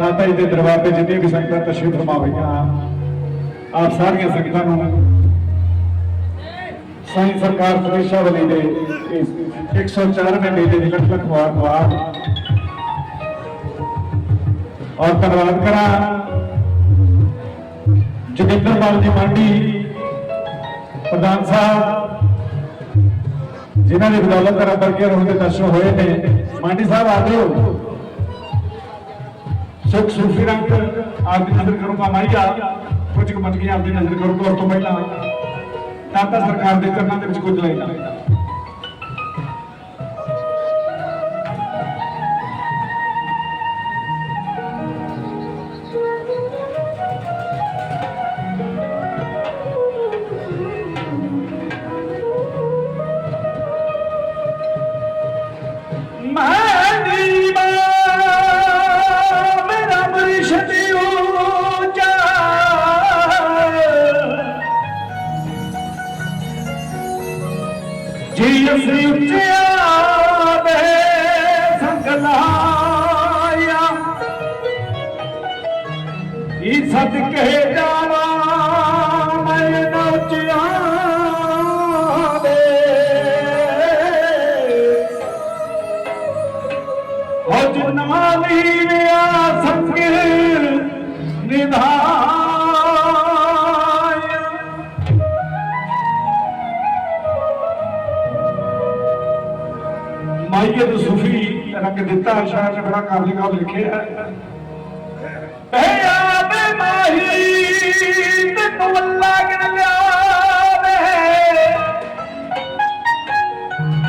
ਮਾਤਾ ਜੀ ਦੇ ਦਰਬਾਰ ਤੇ ਜਿੰਨੀਆਂ ਵੀ ਸੰਗਤਾਂ ਤਸ਼ਰੀਫ ਫਰਮਾਵੀਆਂ ਆਪ ਸਾਰੀਆਂ ਸੰਗਤਾਂ ਨੂੰ ਸਾਈਂ ਸਰਕਾਰ ਫਰੇਸ਼ਾ ਵਾਲੀ ਦੇ 104ਵੇਂ ਮੇਲੇ ਦੀ ਲੱਖ ਲੱਖ ਮੁਬਾਰਕਬਾਦ ਔਰ ਧੰਨਵਾਦ ਕਰਾਂ। ਜੋਗਿੰਦਰਪਾਲ ਜੀ ਮੰਡੀ ਪ੍ਰਧਾਨ ਸਾਹਿਬ, ਜਿਨ੍ਹਾਂ ਦੀ ਬਦੌਲਤ ਰੱਬਰ ਕੇ ਰੋਹ ਦੇ ਦਰਸ਼ਨ ਹੋਏ ਨੇ। ਮੰਡੀ ਸਾਹਿਬ, ਆ ਜਾਓ। ਸੁਖ ਸੂਫੀ ਰੰਗ ਆਪਦੀ ਨਜ਼ਰ ਕਰੂੰਗਾ ਮਾਈਆ, ਕੁਝ ਕੁ ਮਟਕੀਆਂ ਆਪ ਦੀ ਨਜ਼ਰ ਕਰੂੰਗਾ ਉਸ ਤੋਂ ਪਹਿਲਾਂ। ਤਾਂ ਸਰਕਾਰ ਦੇ ਚਰਨਾਂ ਦੇ ਵਿੱਚ ਕੁਝ ਲੈਣਾ ਅਸੀਂ ਉੱਚਿਆ ਦੇ ਸੰਗ ਲਾਇਆ। ਇਹ ਸਦਕੇ ਦਿੱਤਾ ਸ਼ਾਇਰ ਨੇ ਬੜਾ ਕਾਬਲੇ ਕਾਬਲ ਲਿਖਿਆ ਹੈ। ਆਵੇ ਮਾਹੀ ਤੈਨੂੰ ਅੱਲਾ ਗਿਣ ਲਿਆਵੇ।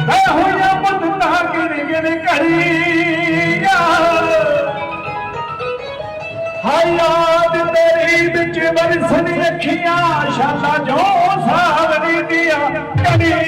ਹੈ ਹੋਇਆ ਬੰਦਾ ਗਿਣ ਗਿਣ ਘੜੀਆ ਹਾਇਆਦ ਤੇਰੀ ਵਿੱਚ ਵਰਸਣ ਅੱਖੀਆਂ ਸ਼ਾਲਾ ਜੋ ਸਾਵਰੀ ਦੀਆਂ ਕੜੀਆਂ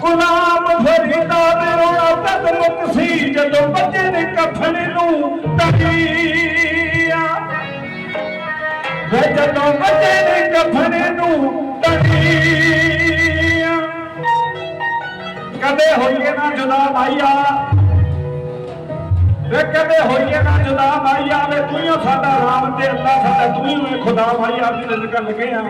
ਗੁਲਾਮ ਫਰੀਦਾ ਦੇ ਰੋਣਾ ਤਦ ਮੁਕ ਸੀ ਜਦੋਂ ਬੱਚੇ ਨੇ ਕਫਨ ਨੂੰ ਤਕੀਆ ਵੇ ਜਦੋਂ ਬੱਚੇ ਨੇ ਕਫਨ ਨੂੰ ਤਕੀਆ ਕਦੇ ਹੋਈਏ ਨਾ ਜੁਦਾ ਮਾਈਆ ਵੇ ਕਦੇ ਹੋਈਏ ਨਾ ਜੁਦਾ ਮਾਈਆ ਵੇ ਤੂੰ ਹੀ ਸਾਡਾ ਰਾਮ ਤੇ ਅੱਲਾ, ਸਾਡਾ ਤੂੰ ਹੀ ਓਏ ਖੁਦਾ ਮਾਈਆ ਦੀ ਨਜ਼ਰ ਲਗੇ ਆ।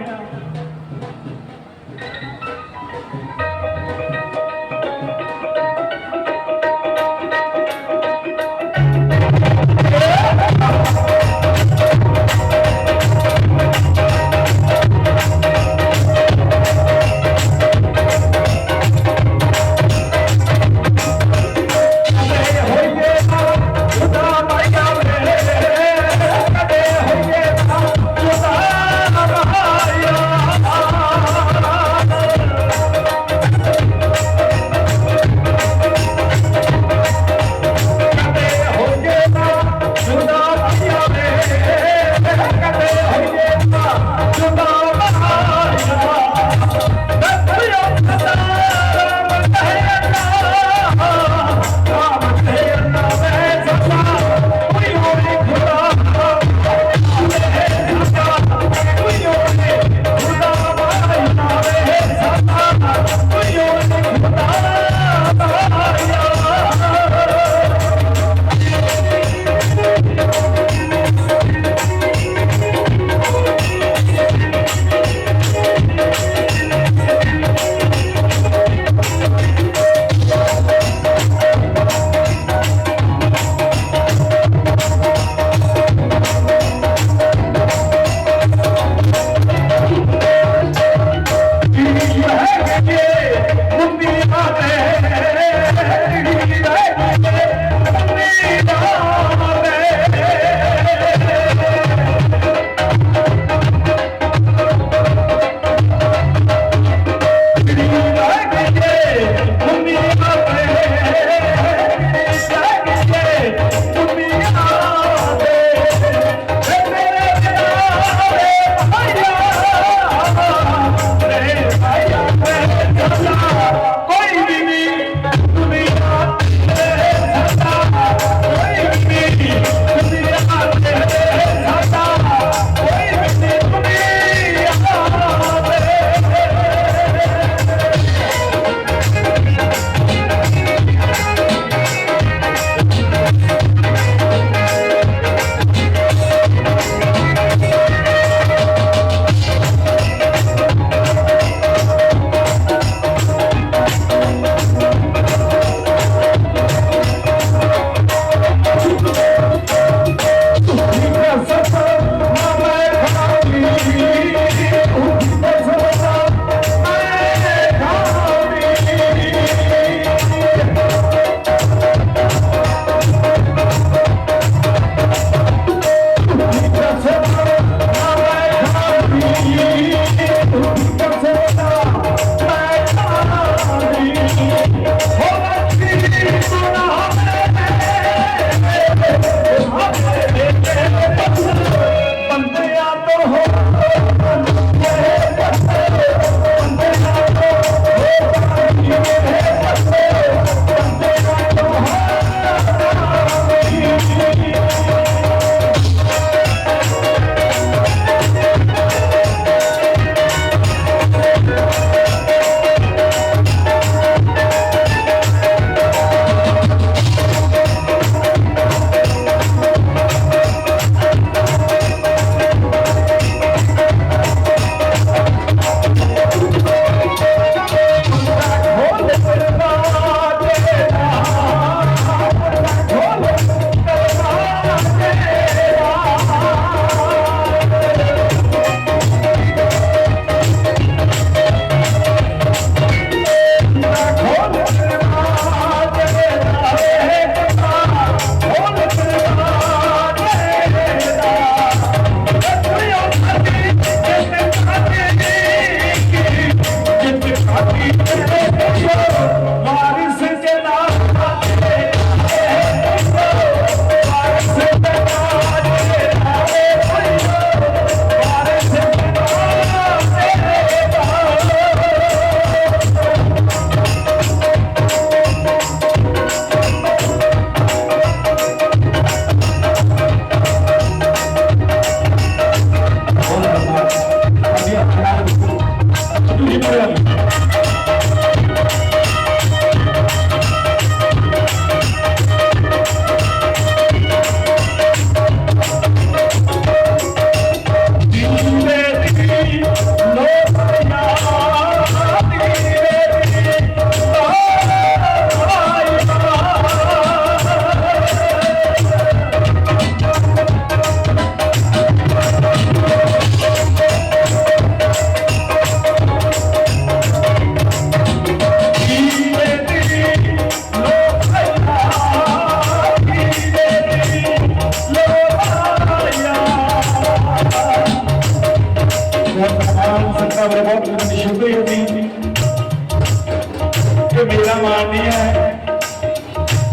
ਇਹ ਮੇਲਾ ਮਾਣਨੀ ਹੈ।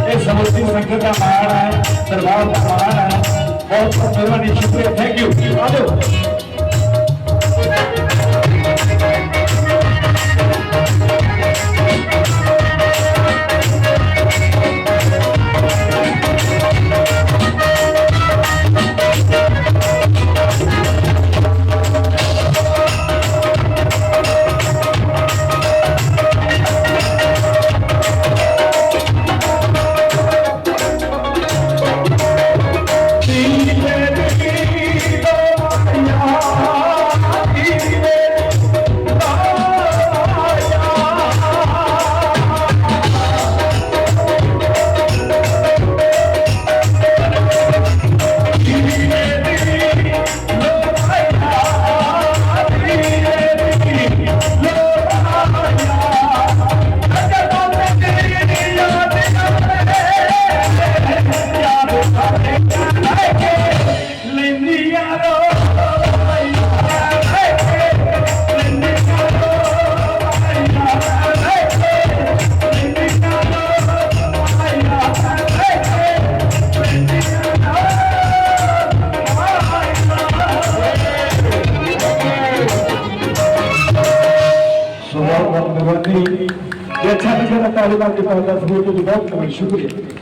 ਇਹ ਸਮੁੱਚੀ ਸੰਗਤ ਦਾ ਮਾਣ ਹੈ, ਦਰਬਾਰ ਦਾ ਮਾਣ ਹੈ। ਬਹੁਤ ਬਹੁਤ ਮਿਹਰਬਾਨੀ, ਸ਼ੁਕਰੀਆ। ਥੈਂਕ ਯੂ ਆਜੋ Obrigado pela ajuda, tudo bom? Muito